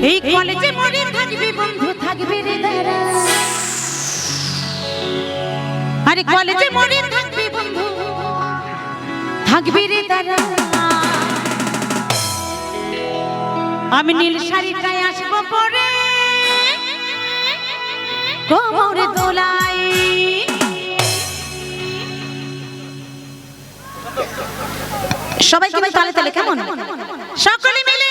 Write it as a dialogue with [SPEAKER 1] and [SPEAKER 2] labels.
[SPEAKER 1] এই কলেজে মনে থাকবে বন্ধু। থাকবে রে দাঁড়া আরে কলেজে মনে থাকবে বন্ধু। থাকবে রে দাঁড়া আমি নীল শাড়িটায় আসব পরে। কোমরে দোলাই সবাই কিন্তু তালে তালে কেমন? সকলে মিলে